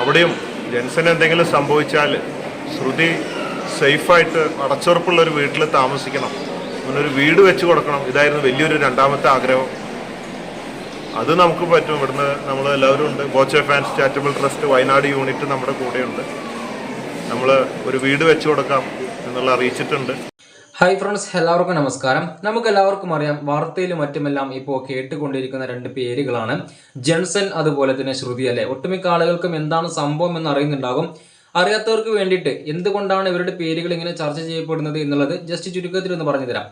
അവിടെയും ജെൻസന് എന്തെങ്കിലും സംഭവിച്ചാൽ ശ്രുതി സേഫായിട്ട് അടച്ചുറപ്പുള്ള ഒരു വീട്ടിൽ താമസിക്കണം. അങ്ങനൊരു വീട് വെച്ച് കൊടുക്കണം. ഇതായിരുന്നു വലിയൊരു രണ്ടാമത്തെ ആഗ്രഹം. അത് നമുക്ക് പറ്റും. ഇവിടുന്ന് നമ്മൾ എല്ലാവരും ഉണ്ട്. Boche fans charitable trust Wayanad unit നമ്മുടെ കൂടെയുണ്ട്. നമ്മൾ ഒരു വീട് വെച്ച് കൊടുക്കാം എന്നുള്ള അറിയിച്ചിട്ടുണ്ട്. ഹായ് ഫ്രണ്ട്സ് എല്ലാവർക്കും നമസ്കാരം. നമുക്ക് എല്ലാവർക്കും അറിയാം വാർത്തയിലും മറ്റുമെല്ലാം ഇപ്പോൾ കേട്ടുകൊണ്ടിരിക്കുന്ന രണ്ട് പേരുകളാണ്. ജെൻസൺ അതുപോലെ തന്നെ ശ്രുതി അല്ലെ? ഒട്ടുമിക്ക ആളുകൾക്കും എന്താണ് സംഭവം എന്ന് അറിയുന്നുണ്ടാകും. അറിയാത്തവർക്ക് വേണ്ടിയിട്ട് എന്തുകൊണ്ടാണ് ഇവരുടെ പേരുകൾ ഇങ്ങനെ ചർച്ച ചെയ്യപ്പെടുന്നത് എന്നുള്ളത് ജസ്റ്റ് ചുരുക്കത്തിൽ ഒന്ന് പറഞ്ഞു തരാം.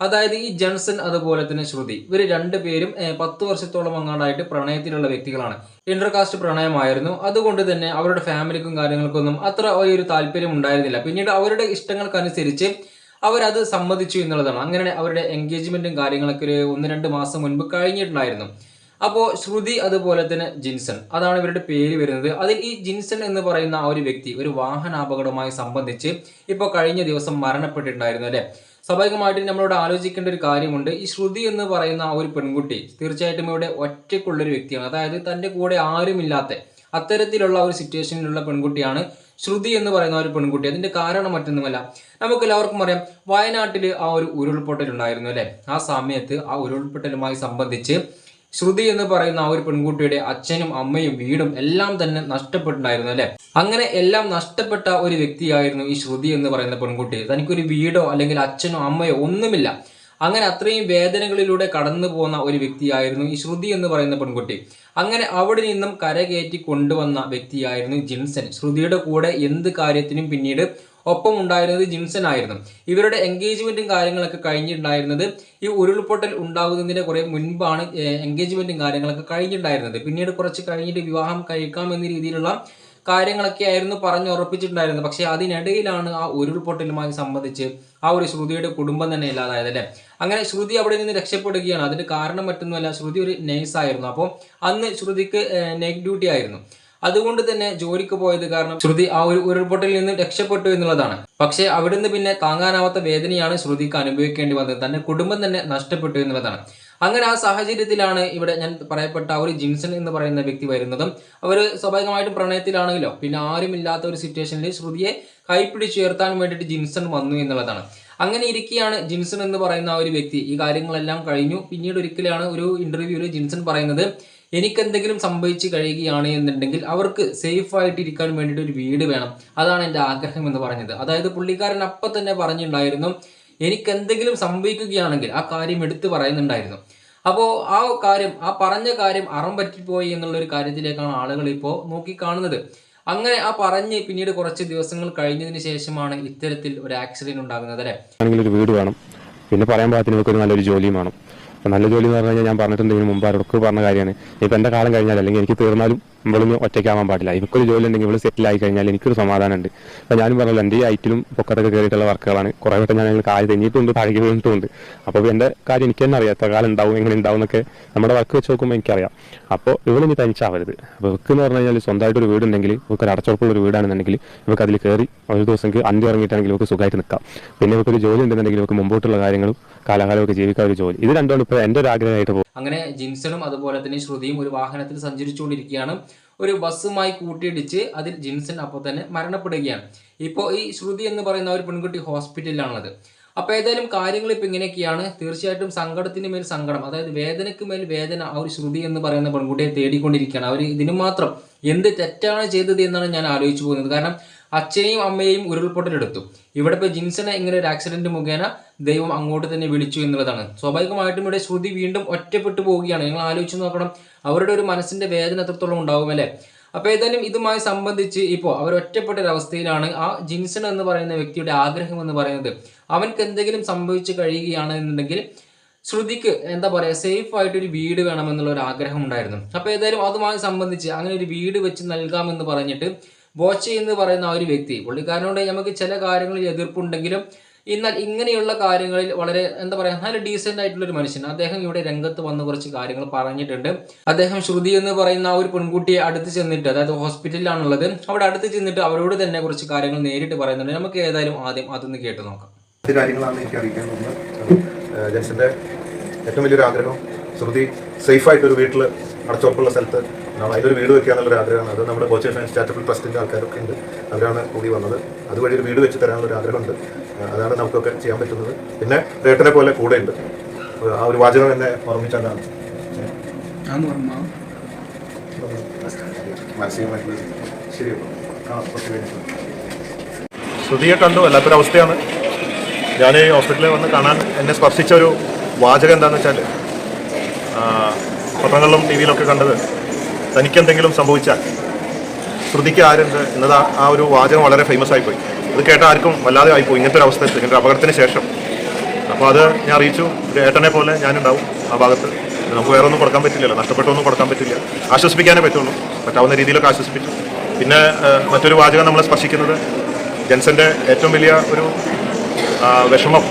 അതായത് ഈ ജൺസൺ അതുപോലെ തന്നെ ശ്രുതി ഇവർ രണ്ടുപേരും പേരും പത്ത് വർഷത്തോളം അങ്ങാണ്ടായിട്ട് പ്രണയത്തിലുള്ള വ്യക്തികളാണ്. ഇന്റർകാസ്റ്റ് പ്രണയമായിരുന്നു. അതുകൊണ്ട് തന്നെ അവരുടെ ഫാമിലിക്കും കാര്യങ്ങൾക്കൊന്നും അത്ര ഒരു താല്പര്യം ഉണ്ടായിരുന്നില്ല പിന്നീട് അവരുടെ ഇഷ്ടങ്ങൾക്കനുസരിച്ച് അവരത് സമ്മതിച്ചു എന്നുള്ളതാണ്. അങ്ങനെ അവരുടെ എൻഗേജ്മെന്റും കാര്യങ്ങളൊക്കെ ഒരു ഒന്ന് രണ്ട് മാസം മുൻപ് കഴിഞ്ഞിട്ടുണ്ടായിരുന്നു. അപ്പോൾ ശ്രുതി അതുപോലെ തന്നെ ജിൻസൺ. അതാണ് ഇവരുടെ പേര് വരുന്നത്. അതിൽ ഈ ജിൻസൺ എന്ന് പറയുന്ന ആ ഒരു വ്യക്തി ഒരു വാഹനാപകടവുമായി സംബന്ധിച്ച് ഇപ്പോൾ കഴിഞ്ഞ ദിവസം മരണപ്പെട്ടിട്ടുണ്ടായിരുന്നു അല്ലേ? സ്വാഭാവികമായിട്ടും നമ്മളോട് ആലോചിക്കേണ്ട ഒരു കാര്യമുണ്ട്. ഈ ശ്രുതി എന്ന് പറയുന്ന ആ ഒരു പെൺകുട്ടി തീർച്ചയായിട്ടും ഇവിടെ ഒറ്റയ്ക്കുള്ളൊരു വ്യക്തിയാണ്. അതായത് തന്റെ കൂടെ ആരുമില്ലാത്ത അത്തരത്തിലുള്ള ഒരു സിറ്റുവേഷനിലുള്ള പെൺകുട്ടിയാണ്. ശ്രുതി എന്ന് പറയുന്ന ഒരു പെൺകുട്ടി. അതിന്റെ കാരണം മറ്റൊന്നുമല്ല. നമുക്ക് എല്ലാവർക്കും അറിയാം വയനാട്ടിൽ ആ ഒരു ഉരുൾപൊട്ടൽ ഉണ്ടായിരുന്നു അല്ലെ? ആ സമയത്ത് ആ ഉരുൾപൊട്ടലുമായി സംബന്ധിച്ച് ശ്രുതി എന്ന് പറയുന്ന ആ ഒരു പെൺകുട്ടിയുടെ അച്ഛനും അമ്മയും വീടും എല്ലാം തന്നെ നഷ്ടപ്പെട്ടിട്ടുണ്ടായിരുന്നു അല്ലെ? അങ്ങനെ എല്ലാം നഷ്ടപ്പെട്ട ഒരു വ്യക്തിയായിരുന്നു ഈ ശ്രുതി എന്ന് പറയുന്ന പെൺകുട്ടി. തനിക്കൊരു വീടോ അല്ലെങ്കിൽ അച്ഛനോ അമ്മയോ ഒന്നുമില്ല. അങ്ങനെ അത്രയും വേദനകളിലൂടെ കടന്നു പോകുന്ന ഒരു വ്യക്തിയായിരുന്നു ഈ ശ്രുതി എന്ന് പറയുന്ന പെൺകുട്ടി. അങ്ങനെ അവിടെ നിന്നും കരകയറ്റി കൊണ്ടുവന്ന വ്യക്തിയായിരുന്നു ജിൻസൺ. ശ്രുതിയുടെ കൂടെ എന്ത് കാര്യത്തിനും പിന്നീട് ഒപ്പം ഉണ്ടായിരുന്നത് ജിൻസൺ ആയിരുന്നു. ഇവരുടെ എൻഗേജ്മെന്റും കാര്യങ്ങളൊക്കെ കഴിഞ്ഞിട്ടുണ്ടായിരുന്നത് ഈ ഉരുൾപൊട്ടൽ ഉണ്ടാകുന്നതിന്റെ കുറെ മുൻപാണ് എൻഗേജ്മെന്റും കാര്യങ്ങളൊക്കെ കഴിഞ്ഞിട്ടുണ്ടായിരുന്നത്. പിന്നീട് കുറച്ച് കഴിഞ്ഞിട്ട് വിവാഹം കഴിക്കാം എന്ന രീതിയിലുള്ള കാര്യങ്ങളൊക്കെ ആയിരുന്നു പറഞ്ഞു ഉറപ്പിച്ചിട്ടുണ്ടായിരുന്നത്. പക്ഷേ അതിനിടയിലാണ് ആ ഉരുൾപൊട്ടലുമായി സംബന്ധിച്ച് ആ ഒരു ശ്രുതിയുടെ കുടുംബം തന്നെ ഇല്ലാതായത് അല്ലേ? അങ്ങനെ ശ്രുതി അവിടെ നിന്ന് രക്ഷപ്പെടുകയാണ്. അതിന്റെ കാരണം മറ്റൊന്നുമല്ല ശ്രുതി ഒരു നേഴ്സ് ആയിരുന്നു അപ്പോൾ അന്ന് ശ്രുതിക്ക് നൈറ്റ് ഡ്യൂട്ടി ആയിരുന്നു. അതുകൊണ്ട് തന്നെ ജോലിക്ക് പോയത് കാരണം ശ്രുതി ആ ഒരു ഉരുൾപൊട്ടലിൽ നിന്ന് രക്ഷപ്പെട്ടു എന്നുള്ളതാണ്. പക്ഷേ അവിടുന്ന് പിന്നെ താങ്ങാനാവാത്ത വേദനയാണ് ശ്രുതിക്ക് അനുഭവിക്കേണ്ടി വന്നത്. തന്റെ കുടുംബം തന്നെ നഷ്ടപ്പെട്ടു എന്നുള്ളതാണ്. അങ്ങനെ ആ സാഹചര്യത്തിലാണ് ഇവിടെ ഞാൻ പറയപ്പെട്ട ഒരു ജിൻസൺ എന്ന് പറയുന്ന വ്യക്തി വരുന്നതും. അവർ സ്വാഭാവികമായിട്ടും പ്രണയത്തിലാണെങ്കിലോ പിന്നെ ആരുമില്ലാത്ത ഒരു സിറ്റുവേഷനിൽ ശ്രുതിയെ കൈപ്പിടിച്ചുയർത്താൻ വേണ്ടിയിട്ട് ജിൻസൺ വന്നു എന്നുള്ളതാണ്. അങ്ങനെ ഇരിക്കെയാണ് ജിൻസൺ എന്ന് പറയുന്ന ആ ഒരു വ്യക്തി. ഈ കാര്യങ്ങളെല്ലാം കഴിഞ്ഞു. പിന്നീട് ഒരിക്കലാണ് ഒരു ഇന്റർവ്യൂവിൽ ജിൻസൺ പറയുന്നത് എനിക്കെന്തെങ്കിലും സംഭവിച്ചു കഴിയുകയാണ് എന്നുണ്ടെങ്കിൽ അവർക്ക് സേഫ് ആയിട്ട് ഇരിക്കാൻ വേണ്ടിയിട്ട് ഒരു വീട് വേണം. അതാണ് എന്റെ ആഗ്രഹം എന്ന് പറഞ്ഞത്. അതായത് പുള്ളിക്കാരൻ അപ്പം തന്നെ പറഞ്ഞിട്ടുണ്ടായിരുന്നു എനിക്ക് എന്തെങ്കിലും സംഭവിക്കുകയാണെങ്കിൽ ആ കാര്യം എടുത്തു പറയുന്നുണ്ടായിരുന്നു. അപ്പോൾ ആ കാര്യം ആ പറഞ്ഞ കാര്യം അറം പറ്റിപ്പോയി എന്നുള്ള ഒരു കാര്യത്തിലേക്കാണ് ആളുകൾ ഇപ്പോൾ നോക്കി കാണുന്നത് അങ്ങനെ ആ പറഞ്ഞ് പിന്നീട് കുറച്ച് ദിവസങ്ങൾ കഴിഞ്ഞതിന് ശേഷമാണ് ഇത്തരത്തിൽ ഒരു ആക്സിഡന്റ് ഉണ്ടാകുന്നത് അല്ലെ? ഒരു വീട് വേണം. പിന്നെ പറയാൻ പാകത്തിന് നല്ലൊരു ജോലിയും വേണം. നല്ല ജോലി എന്ന് പറഞ്ഞു കഴിഞ്ഞാൽ ഞാൻ പറഞ്ഞിട്ടുണ്ട് ഇതിന് മുമ്പ് അവർക്ക് പറഞ്ഞ കാര്യമാണ്. ഇപ്പം എന്റെ കാലം കഴിഞ്ഞാൽ അല്ലെങ്കിൽ എനിക്ക് തീർന്നാലും ഇവളൊന്നും ഒറ്റയ്ക്കാവാൻ പാടില്ല. എനിക്കൊരു ജോലി ഉണ്ടെങ്കിൽ ഇവൾ സെറ്റിൽ ആയി കഴിഞ്ഞാൽ എനിക്കൊരു സമാധാനമുണ്ട് അപ്പം ഞാനും പറഞ്ഞല്ലോ എന്റെ ഈ ഐറ്റിലും പൊക്കത്തൊക്കെ കയറിയിട്ടുള്ള വർക്കുകളാണ്. കുറേ വട്ടം ഞാൻ കാൽ തെഞ്ഞിട്ടുണ്ട് താഴേക്ക് വീണിട്ടുണ്ട് അപ്പോൾ എന്റെ കാര്യം എനിക്ക് തന്നെ അറിയാം. എത്ര കാലം ഉണ്ടാവും എങ്ങനെ ഉണ്ടാവും എന്നൊക്കെ നമ്മുടെ വർക്ക് വെച്ച് നോക്കുമ്പോൾ എനിക്കറിയാം. അപ്പോൾ ഇവളിനി തനിച്ചാവരുത് അപ്പോൾ ഇവർക്ക് എന്ന് പറഞ്ഞു കഴിഞ്ഞാൽ സ്വന്തമായിട്ട് ഒരു വീടുണ്ടെങ്കിൽ ഇവർക്ക് ഒരു അടച്ചുറപ്പുള്ള ഒരു വീടാണെന്നുണ്ടെങ്കിൽ ഇവർക്ക് അതിൽ കയറി ഒരു ദിവസം അന്തി ഇറങ്ങിയിട്ടാണെങ്കിൽ ഇവർക്ക് സുഖമായിട്ട് നിൽക്കാം പിന്നെ ഇവർക്ക് ഒരു ജോലി ഉണ്ടെന്നുണ്ടെങ്കിൽ ഇവർക്ക് മുമ്പോട്ടുള്ള കാര്യങ്ങളും കാലാകാലമൊക്കെ ജീവിക്കാൻ ഒരു ജോലി. ഇത് രണ്ടുമാണ് ഇപ്പോൾ എന്റെ ഒരു ആഗ്രഹമായിട്ട് പോകും. അങ്ങനെ ജിൻസണും അതുപോലെ തന്നെ ശ്രുതിയും ഒരു വാഹനത്തിൽ സഞ്ചരിച്ചുകൊണ്ടിരിക്കുകയാണ്. ഒരു ബസ്സുമായി കൂട്ടിയിടിച്ച് അതിൽ ജിൻസൺ അപ്പോൾ തന്നെ മരണപ്പെടുകയാണ്. ഇപ്പോൾ ഈ ശ്രുതി എന്ന് പറയുന്ന ഒരു പെൺകുട്ടി ഹോസ്പിറ്റലിലാണുള്ളത്. അപ്പോൾ ഏതായാലും കാര്യങ്ങൾ ഇപ്പൊ ഇങ്ങനെയൊക്കെയാണ്. തീർച്ചയായിട്ടും സങ്കടത്തിന് മേൽ സങ്കടം അതായത് വേദനയ്ക്ക് മേൽ വേദന ആ ഒരു ശ്രുതി എന്ന് പറയുന്ന പെൺകുട്ടിയെ തേടിക്കൊണ്ടിരിക്കുകയാണ്. അവർ ഇതിനു മാത്രം എന്ത് തെറ്റാണ് ചെയ്തത് എന്നാണ് ഞാൻ ആലോചിച്ചു പോകുന്നത്. കാരണം അച്ഛനെയും അമ്മയെയും ഉരുൾപൊട്ടലെടുത്തു. ഇവിടെ ഇപ്പോൾ ജിൻസനെ ഇങ്ങനെ ഒരു ആക്സിഡന്റ് മുഖേന ദൈവം അങ്ങോട്ട് തന്നെ വിളിച്ചു എന്നുള്ളതാണ്. സ്വാഭാവികമായിട്ടും ഇവിടെ ശ്രുതി വീണ്ടും ഒറ്റപ്പെട്ടു പോവുകയാണ്. നിങ്ങൾ ആലോചിച്ച് നോക്കണം. അവരുടെ ഒരു മനസ്സിന്റെ വേദന എത്രത്തോളം ഉണ്ടാവും അല്ലേ? അപ്പോൾ ഏതായാലും ഇതുമായി സംബന്ധിച്ച് ഇപ്പോൾ അവർ ഒറ്റപ്പെട്ട ഒരു അവസ്ഥയിലാണ് ആ ജിൻസൺ എന്ന് പറയുന്ന വ്യക്തിയുടെ ആഗ്രഹം എന്ന് പറയുന്നത്. അവൻക്ക് എന്തെങ്കിലും സംഭവിച്ചു കഴിയുകയാണ് എന്നുണ്ടെങ്കിൽ ശ്രുതിക്ക് എന്താ പറയുക സേഫ് ആയിട്ട് ഒരു വീട് വേണമെന്നുള്ള ഒരു ആഗ്രഹം ഉണ്ടായിരുന്നു. അപ്പോൾ ഏതായാലും അതുമായി സംബന്ധിച്ച് അങ്ങനെ ഒരു വീട് വെച്ച് നൽകാമെന്ന് പറഞ്ഞിട്ട് ബോച്ചെ എന്ന് പറയുന്ന ആ ഒരു വ്യക്തി. പുള്ളിക്കാരനോട് നമുക്ക് ചില കാര്യങ്ങളിൽ എതിർപ്പുണ്ടെങ്കിലും എന്നാൽ ഇങ്ങനെയുള്ള കാര്യങ്ങളിൽ വളരെ എന്താ പറയുക നല്ല ഡീസെന്റ് ആയിട്ടുള്ള ഒരു മനുഷ്യൻ അദ്ദേഹം ഇവിടെ രംഗത്ത് വന്ന് കുറച്ച് കാര്യങ്ങൾ പറഞ്ഞിട്ടുണ്ട്. അദ്ദേഹം ശ്രുതി എന്ന് പറയുന്ന ആ ഒരു പെൺകുട്ടിയെ അടുത്ത് ചെന്നിട്ട് അതായത് ഹോസ്പിറ്റലിലാണുള്ളത് അവിടെ അടുത്ത് ചെന്നിട്ട് അവരോട് തന്നെ കുറച്ച് കാര്യങ്ങൾ നേരിട്ട് പറയുന്നുണ്ട്. നമുക്ക് ഏതായാലും ആദ്യം അതൊന്ന് കേട്ട് നോക്കാം. കാര്യങ്ങളാണ് എനിക്ക് അറിയിക്കാൻ ജെൻസിന്റെ ഏറ്റവും വലിയൊരു ആഗ്രഹം ശ്രുതി സേഫായിട്ട് ഒരു വീട്ടിൽ അടച്ചുറപ്പുള്ള സ്ഥലത്ത് അതിലൊരു വീട് വെക്കുക എന്നുള്ളൊരു ആഗ്രഹമാണ്. അത് നമ്മുടെ കോച്ചിങ് ഫാൻസ് ചാരിറ്റബിൾ ട്രസ്റ്റിന്റെ ആൾക്കാരൊക്കെ ഉണ്ട്. അവരാണ് കൂടി വന്നത്. അതുവഴി ഒരു വീട് വെച്ച് തരാനുള്ളൊരു ആഗ്രഹമുണ്ട്. അതാണ് നമുക്കൊക്കെ ചെയ്യാൻ പറ്റുന്നത്. പിന്നെ റേട്ടനെ പോലെ കൂടെ ഉണ്ട്. ആ ഒരു വാചകം എന്നെ ഓർമ്മിച്ചാണ്. കഴിഞ്ഞിട്ട്. ശ്രുതിയെ കണ്ടു. വല്ലാത്തൊരു അവസ്ഥയാണ് ഞാൻ ഈ ഹോസ്പിറ്റലിൽ വന്ന് കാണാൻ എന്നെ സ്പർശിച്ച ഒരു വാചകം എന്താണെന്ന് വെച്ചാൽ പത്രങ്ങളിലും ടി വിയിലൊക്കെ കണ്ടത് തനിക്കെന്തെങ്കിലും സംഭവിച്ചാൽ ശ്രുതിക്ക് ആരുണ്ട് എന്നത് ആ- ഒരു വാചകം വളരെ ഫേമസ് ആയിപ്പോയി. അത് കേട്ട ആർക്കും വല്ലാതെ ആയിപ്പോയി. ഇങ്ങനത്തെ ഒരു അവസ്ഥ ഇങ്ങനത്തെ അപകടത്തിന് ശേഷം. അപ്പോൾ അത് ഞാൻ അറിയിച്ചു. ഒരു ഏട്ടനെ പോലെ ഞാനുണ്ടാവും ആ ഭാഗത്ത്. നമുക്ക് വേറെ ഒന്നും കൊടുക്കാൻ പറ്റില്ലല്ലോ. നഷ്ടപ്പെട്ടൊന്നും കൊടുക്കാൻ പറ്റില്ല. ആശ്വസിപ്പിക്കാനേ പറ്റുള്ളൂ. പറ്റാവുന്ന രീതിയിലൊക്കെ ആശ്വസിപ്പിച്ചു. പിന്നെ മറ്റൊരു വാചകം നമ്മൾ സ്പർശിക്കുന്നത് ജെൻസന്റെ ഏറ്റവും വലിയ ഒരു വിഷമം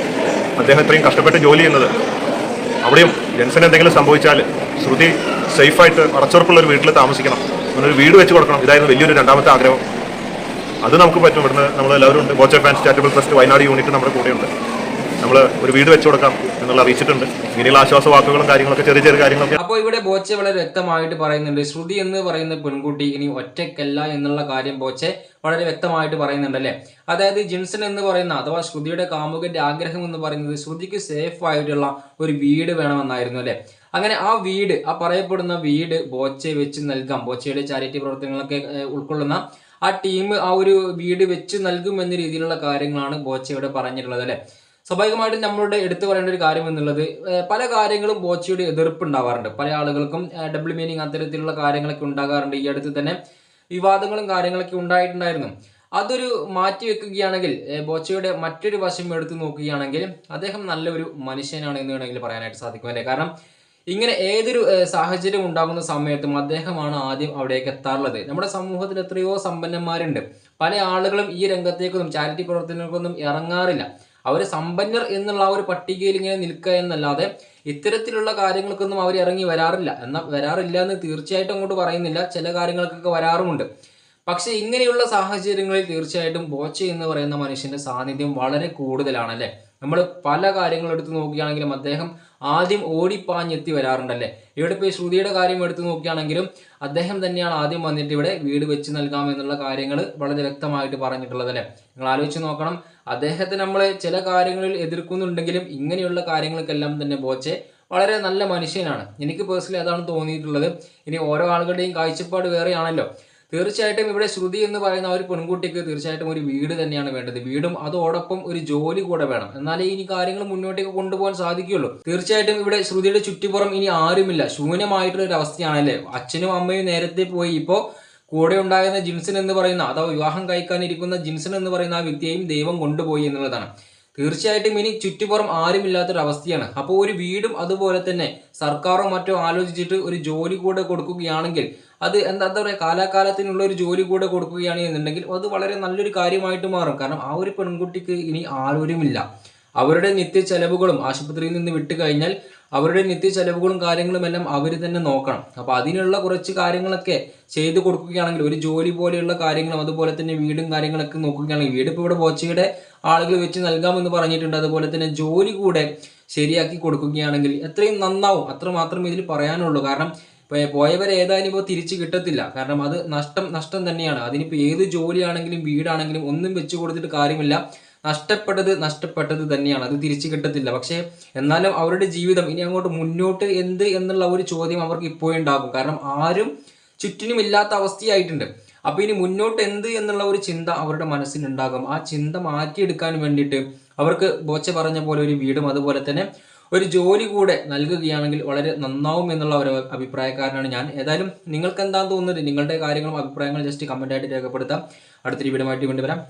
അദ്ദേഹം ഇത്രയും കഷ്ടപ്പെട്ട് ജോലി ചെയ്യുന്നത്. അവിടെയും ജെൻസൻ എന്തെങ്കിലും സംഭവിച്ചാൽ ശ്രുതി സേഫായിട്ട് അടച്ചുറപ്പുള്ള ഒരു വീട്ടിൽ താമസിക്കണം. അങ്ങനെ ഒരു വീട് വെച്ച് കൊടുക്കണം. ഇതായിരുന്നു വലിയൊരു രണ്ടാമത്തെ ആഗ്രഹം. അത് നമുക്ക് പറ്റും. ഇവിടുന്ന് നമ്മളെല്ലാവരും ഉണ്ട്. Boche fans charitable trust Wayanad unit നമ്മുടെ കൂടെയുണ്ട്. നമ്മൾ ഒരു വീട് വെച്ച് കൊടുക്കാം. എന്നുള്ള അറിയിച്ചിട്ടുണ്ട്. ഇങ്ങനെയുള്ള ആശ്വാസ വാക്കുകളും കാര്യങ്ങളൊക്കെ ചെറിയ ചെറിയ കാര്യങ്ങളൊക്കെ. അപ്പോൾ ഇവിടെ ബോച്ചെ വളരെ വ്യക്തമായിട്ട് പറയുന്നുണ്ട്. ശ്രുതി എന്ന് പറയുന്ന പെൺകുട്ടി ഇനി ഒറ്റയ്ക്കല്ല എന്നുള്ള കാര്യം ബോച്ചെ വളരെ വ്യക്തമായിട്ട് പറയുന്നുണ്ട് അല്ലേ? അതായത് ജിൻസൺ എന്ന് പറയുന്ന അഥവാ ശ്രുതിയുടെ കാമുകന്റെ ആഗ്രഹം എന്ന് പറയുന്നത് ശ്രുതിക്ക് സേഫ് ആയിട്ടുള്ള ഒരു വീട് വേണമെന്നായിരുന്നു അല്ലേ? അങ്ങനെ ആ വീട് ആ പറയപ്പെടുന്ന വീട് ബോച്ചെ വെച്ച് നൽകാം. ബോച്ചയുടെ ചാരിറ്റി പ്രവർത്തനങ്ങളൊക്കെ ഉൾക്കൊള്ളുന്ന ആ ടീം ആ ഒരു വീട് വെച്ച് നൽകും എന്ന രീതിയിലുള്ള കാര്യങ്ങളാണ് ബോച്ചയുടെ പറഞ്ഞിട്ടുള്ളത് അല്ലേ? സ്വാഭാവികമായിട്ടും നമ്മളുടെ എടുത്തു പറയേണ്ട ഒരു കാര്യം എന്നുള്ളത് പല കാര്യങ്ങളും ബോച്ചയുടെ എതിർപ്പ് ഉണ്ടാവാറുണ്ട് പല ആളുകൾക്കും ഡബിൾ മീനിങ് അത്തരത്തിലുള്ള കാര്യങ്ങളൊക്കെ ഉണ്ടാകാറുണ്ട്. ഈ അടുത്ത് തന്നെ വിവാദങ്ങളും കാര്യങ്ങളൊക്കെ ഉണ്ടായിട്ടുണ്ടായിരുന്നു. അതൊരു മാറ്റി വെക്കുകയാണെങ്കിൽ ബോച്ചയുടെ മറ്റൊരു വശം എടുത്തു നോക്കുകയാണെങ്കിൽ അദ്ദേഹം നല്ലൊരു മനുഷ്യനാണ് എന്ന് വേണമെങ്കിൽ പറയാനായിട്ട് സാധിക്കും അല്ലേ? കാരണം ഇങ്ങനെ ഏതൊരു സാഹചര്യം ഉണ്ടാകുന്ന സമയത്തും അദ്ദേഹമാണ് ആദ്യം അവിടേക്ക് എത്താറുള്ളത്. നമ്മുടെ സമൂഹത്തിൽ എത്രയോ സമ്പന്നന്മാരുണ്ട്. പല ആളുകളും ഈ രംഗത്തേക്കൊന്നും ചാരിറ്റി പ്രവർത്തനങ്ങൾക്കൊന്നും ഇറങ്ങാറില്ല. അവർ സമ്പന്നർ എന്നുള്ള ഒരു പട്ടികയിൽ ഇങ്ങനെ നിൽക്കുക എന്നല്ലാതെ ഇത്തരത്തിലുള്ള കാര്യങ്ങൾക്കൊന്നും അവർ ഇറങ്ങി വരാറില്ല. എന്നാൽ വരാറില്ല എന്ന് തീർച്ചയായിട്ടും അങ്ങോട്ട് പറയുന്നില്ല. ചില കാര്യങ്ങൾക്കൊക്കെ വരാറുമുണ്ട്. പക്ഷെ ഇങ്ങനെയുള്ള സാഹചര്യങ്ങളിൽ തീർച്ചയായിട്ടും ബോച്ച എന്ന് പറയുന്ന മനുഷ്യന്റെ സാന്നിധ്യം വളരെ കൂടുതലാണ് അല്ലേ? നമ്മൾ പല കാര്യങ്ങൾ എടുത്ത് നോക്കുകയാണെങ്കിലും അദ്ദേഹം ആദ്യം ഓടിപ്പാഞ്ഞെത്തി വരാറുണ്ടല്ലേ? ഇവിടെ ഇപ്പോൾ ശ്രുതിയുടെ കാര്യം എടുത്തു നോക്കുകയാണെങ്കിലും അദ്ദേഹം തന്നെയാണ് ആദ്യം വന്നിട്ട് ഇവിടെ വീട് വെച്ച് നൽകാം എന്നുള്ള കാര്യങ്ങൾ വളരെ വ്യക്തമായിട്ട് പറഞ്ഞിട്ടുള്ളത് അല്ലേ നിങ്ങൾ ആലോചിച്ച് നോക്കണം. അദ്ദേഹത്തെ നമ്മൾ ചില കാര്യങ്ങളിൽ എതിർക്കുന്നുണ്ടെങ്കിലും ഇങ്ങനെയുള്ള കാര്യങ്ങൾക്കെല്ലാം തന്നെ ബോച്ചെ വളരെ നല്ല മനുഷ്യനാണ്. എനിക്ക് പേഴ്സണലി അതാണ് തോന്നിയിട്ടുള്ളത്. ഇനി ഓരോ ആളുകളുടെയും കാഴ്ചപ്പാട് വേറെയാണല്ലോ. തീർച്ചയായിട്ടും ഇവിടെ ശ്രുതി എന്ന് പറയുന്ന ഒരു പെൺകുട്ടിക്ക് തീർച്ചയായിട്ടും ഒരു വീട് തന്നെയാണ് വേണ്ടത്. വീടും അതോടൊപ്പം ഒരു ജോലി കൂടെ വേണം. എന്നാലേ ഇനി കാര്യങ്ങൾ മുന്നോട്ടേക്ക് കൊണ്ടുപോകാൻ സാധിക്കുകയുള്ളൂ. തീർച്ചയായിട്ടും ഇവിടെ ശ്രുതിയുടെ ചുറ്റിപ്പുറം ഇനി ആരുമില്ല. ശൂന്യമായിട്ടുള്ള ഒരു അവസ്ഥയാണല്ലേ അച്ഛനും അമ്മയും നേരത്തെ പോയി. ഇപ്പോൾ കൂടെ ഉണ്ടായിരുന്ന ജിൻസൺ എന്ന് പറയുന്ന അഥവാ വിവാഹം കഴിക്കാനിരിക്കുന്ന ജിൻസൺ എന്ന് പറയുന്ന ആ വ്യക്തിയെയും ദൈവം കൊണ്ടുപോയി എന്നുള്ളതാണ്. തീർച്ചയായിട്ടും ഇനി ചുറ്റുപുറം ആരുമില്ലാത്തൊരു അവസ്ഥയാണ് അപ്പോൾ ഒരു വീടും അതുപോലെ തന്നെ സർക്കാരോ മറ്റോ ആലോചിച്ചിട്ട് ഒരു ജോലി കൂടെ കൊടുക്കുകയാണെങ്കിൽ അത് എന്താ എന്താ പറയുക കാലാകാലത്തിനുള്ള ഒരു ജോലി കൂടെ കൊടുക്കുകയാണ് എന്നുണ്ടെങ്കിൽ അത് വളരെ നല്ലൊരു കാര്യമായിട്ട് മാറും. കാരണം ആ ഒരു പെൺകുട്ടിക്ക് ഇനി ആരോരുമില്ല അവരുടെ നിത്യ ചെലവുകളും ആശുപത്രിയിൽ നിന്ന് വിട്ടു കഴിഞ്ഞാൽ അവരുടെ നിത്യ ചെലവുകളും കാര്യങ്ങളും എല്ലാം അവർ തന്നെ നോക്കണം. അപ്പോൾ അതിനുള്ള കുറച്ച് കാര്യങ്ങളൊക്കെ ചെയ്തു കൊടുക്കുകയാണെങ്കിൽ ഒരു ജോലി പോലെയുള്ള കാര്യങ്ങളും അതുപോലെ തന്നെ വീടും കാര്യങ്ങളൊക്കെ നോക്കുകയാണെങ്കിൽ വീട് ഇപ്പോൾ ഇവിടെ ബോച്ചയുടെ ആളുകൾ വെച്ച് നൽകാമെന്ന് പറഞ്ഞിട്ടുണ്ട്. അതുപോലെ തന്നെ ജോലി കൂടെ ശരിയാക്കി കൊടുക്കുകയാണെങ്കിൽ എത്രയും നന്നാവും. അത്ര മാത്രമേ ഇതിൽ പറയാനുള്ളൂ. കാരണം പോയവരെ ഏതായാലും ഇപ്പോൾ തിരിച്ചു കിട്ടത്തില്ല. കാരണം അത് നഷ്ടം നഷ്ടം തന്നെയാണ്. അതിനിപ്പോൾ ഏത് ജോലിയാണെങ്കിലും വീടാണെങ്കിലും ഒന്നും വെച്ച് കൊടുത്തിട്ട് കാര്യമില്ല. നഷ്ടപ്പെട്ടത് നഷ്ടപ്പെട്ടത് തന്നെയാണ്. അത് തിരിച്ചു കിട്ടത്തില്ല. പക്ഷേ എന്നാലും അവരുടെ ജീവിതം ഇനി അങ്ങോട്ട് മുന്നോട്ട് എന്ത് എന്നുള്ള ഒരു ചോദ്യം അവർക്ക് ഇപ്പോഴുണ്ടാകും കാരണം ആരും ചുറ്റിനും ഇല്ലാത്ത അവസ്ഥയായിട്ടുണ്ട്. അപ്പൊ ഇനി മുന്നോട്ട് എന്ത് എന്നുള്ള ഒരു ചിന്ത അവരുടെ മനസ്സിലുണ്ടാകും ആ ചിന്ത മാറ്റിയെടുക്കാൻ വേണ്ടിയിട്ട് അവർക്ക് ബോച്ച പറഞ്ഞ പോലെ ഒരു വീടും അതുപോലെ തന്നെ ഒരു ജോലി കൂടെ നൽകുകയാണെങ്കിൽ വളരെ നന്നാവും എന്നുള്ള ഒരു അഭിപ്രായക്കാരനാണ് ഞാൻ. ഏതായാലും നിങ്ങൾക്ക് എന്താണെന്ന് തോന്നുന്നത്? നിങ്ങളുടെ കാര്യങ്ങളും അഭിപ്രായങ്ങളും ജസ്റ്റ് കമന്റായിട്ട് രേഖപ്പെടുത്താം. അടുത്തൊരു വീടുമായിട്ട് വീണ്ടും വരാം.